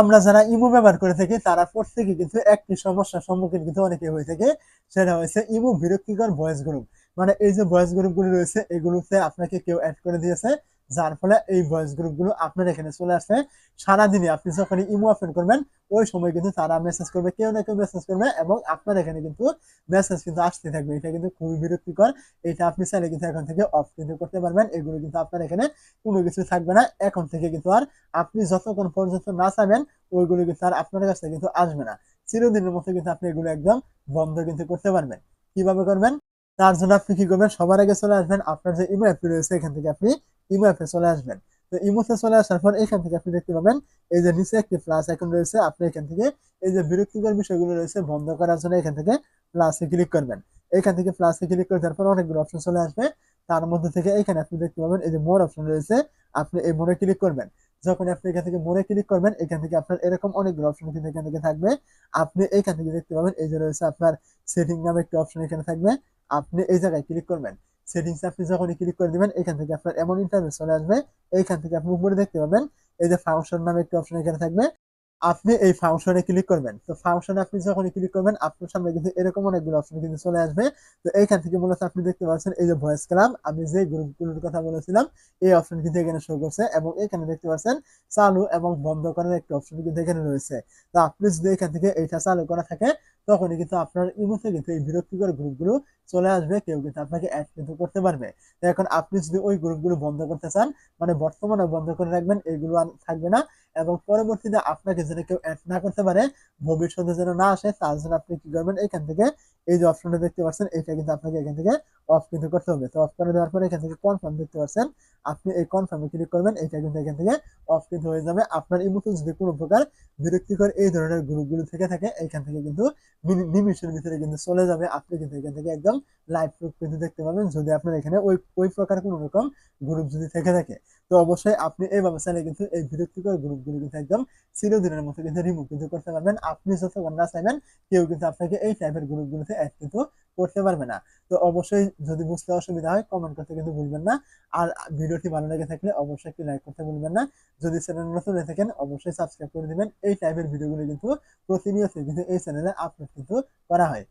আমরা যারা ইমো ব্যবহার করে থাকি, তারা প্রত্যেকে কিন্তু একটি সমস্যার সম্মুখীন কিন্তু অনেকে হয়ে থাকে। সেটা হয়েছে ইমো বিরক্তিকর ভয়েস গ্রুপ মানে এই যে ভয়েস গ্রুপগুলি রয়েছে, এগুলোতে আপনাকে কেউ অ্যাড করে দিয়েছে। যার ফলে এই ভয়েস গ্রুপগুলো আপনার এখানে চলে আসছে সারাদিনে আপনি যখন ইমো ওপেন করবেন, ওই সময় কিন্তু তারা মেসেজ করবে, কেউ না কেউ মেসেজ করবে এবং আপনার এখানে কিন্তু মেসেজ কিন্তু আসতে থাকবে। এটা কিন্তু খুবই বিরক্তিকর। এটা আপনি চাইলে কিন্তু এখন থেকে অফ কিন্তু করতে পারবেন। এগুলো কিন্তু আপনার এখানে কোনো কিছু থাকবে না। এখন থেকে কিন্তু আর আপনি যতক্ষণ পর্যন্ত না চাইবেন, ওইগুলো কিন্তু আর আপনার কাছে কিন্তু আসবে না। চিরদিনের মতো কিন্তু আপনি এগুলো একদম বন্ধ কিন্তু করতে পারবেন। কীভাবে করবেন? তার জন্য আপনি কি করবেন? সবার আগে চলে আসবেন। আপনার যে ইমো অ্যাপটি রয়েছে, এখান থেকে আপনি ইমো অ্যাপে চলে আসবেন। তো ইমোতে চলে আসার পর এখান থেকে আপনি দেখতে পাবেন, এই যে নিচে একটি প্লাস আইকন রয়েছে, আপনি এখান থেকে এই যে বিরক্তিকর বিষয়গুলো রয়েছে বন্ধ করার জন্য এখান থেকে প্লাসে ক্লিক করবেন। এখান থেকে প্লাসে ক্লিক করে দেওয়ার পর অনেকগুলো অপশন চলে আসবে। তার মধ্যে থেকে এখানে আপনি দেখতে পাবেন, এই যে মোর অপশন রয়েছে, আপনি এই মোড়ে ক্লিক করবেন। যখন আপনি এখান থেকে মোড়ে ক্লিক করবেন, এখান থেকে আপনার এরকম অনেকগুলো অপশন কিন্তু এখান থেকে থাকবে। আপনি এখান থেকে দেখতে পাবেন, এই যে রয়েছে আপনার সেটিং নামে একটি অপশন এখানে থাকবে। আপনি এই জায়গায় ক্লিক করবেন। সেটিংস আপনি যখনই ক্লিক করে দিবেন, এখান থেকে আপনার এমন ইন্টারভিউ চলে আসবে। এইখান থেকে আপনি উপরে দেখতে পাবেন, এই যে ফাংশন নামে একটি অপশন এখানে থাকবে। আপনি এই ফাংশনে ক্লিক করবেন। তো ফাংশনে আপনি যখন ক্লিক করবেন, আপনার সামনে কিন্তু এরকম অনেকগুলো অপশন কিন্তু চলে আসবে। তো এইখান থেকে মূলত আপনি দেখতে পাচ্ছেন, এই যে ভয়েস ক্লাব আমি যে গ্রুপগুলোর কথা বলেছিলাম, এই অপশন কিন্তু এখানে শো করছে এবং এখানে দেখতে পাচ্ছেন, চালু এবং বন্ধ করার একটি অপশন কিন্তু এখানে রয়েছে। তো আপনি যদি এখান থেকে এইটা চালু করা থাকে তখনই কিন্তু আপনার ইমোতে কিন্তু এই বিরক্তিকর গ্রুপগুলো চলে আসবে, কেউ কিন্তু আপনাকে অ্যাড কিন্তু করতে পারবে। এখন আপনি যদি ওই গ্রুপগুলো বন্ধ করতে চান মানে বর্তমানে বন্ধ করে রাখবেন এইগুলো আর থাকবে না। এবং পরবর্তীতে আপনাকে যেন কেউ অ্যাড না করতে পারে, ভবিষ্যতে যেন না আসে, তার জন্য আপনি কি করবেন? এখান থেকে এই যে অপশনটা দেখতে পাচ্ছেন, এটা কিন্তু আপনাকে এখান থেকে অফ কিন্তু করতে হবে। তো অফ করে দেওয়ার পরে এখান থেকে কনফার্ম দেখতে পাচ্ছেন, আপনি এই কনফার্মে ক্লিক করবেন, এটা কিন্তু এখান থেকে অফ কিন্তু হয়ে যাবে। আপনার ইমোতে যদি কোনো প্রকার বিরক্তিকর এই ধরনের গ্রুপগুলো থেকে থাকে, এখান থেকে কিন্তু নিমিষের ভিতরে কিন্তু চলে যাবে। আপনি কিন্তু এখান থেকে একদম লাইভ প্রুফ কিন্তু দেখতে পাবেন, যদি আপনার এখানে ওই ওই প্রকার কোনো রকম গ্রুপ যদি থেকে থাকে। তো অবশ্যই আপনি এইভাবে চাইলে কিন্তু এই বিরক্তিকর গ্রুপগুলো কিন্তু একদম চিরদিনের মতো কিন্তু রিমুভ কিন্তু করতে পারবেন। আপনি যতক্ষণ না চাইবেন, কেউ কিন্তু আপনাকে এই টাইপের গ্রুপগুলোতে অ্যাড কিন্তু করতে পারবে না। তো অবশ্যই যদি বুঝতে অসুবিধা হয় কমেন্ট করতে কিন্তু ভুলবেন না। আর ভিডিওটি ভালো লেগে থাকলে অবশ্যই একটি লাইক করতে ভুলবেন না। যদি চ্যানেল নতুন হয়ে থাকেন, অবশ্যই সাবস্ক্রাইব করে দিবেন। এই টাইপের ভিডিওগুলো কিন্তু প্রতিনিয়ত কিন্তু এই চ্যানেলে আপলোড কিন্তু করা হয়।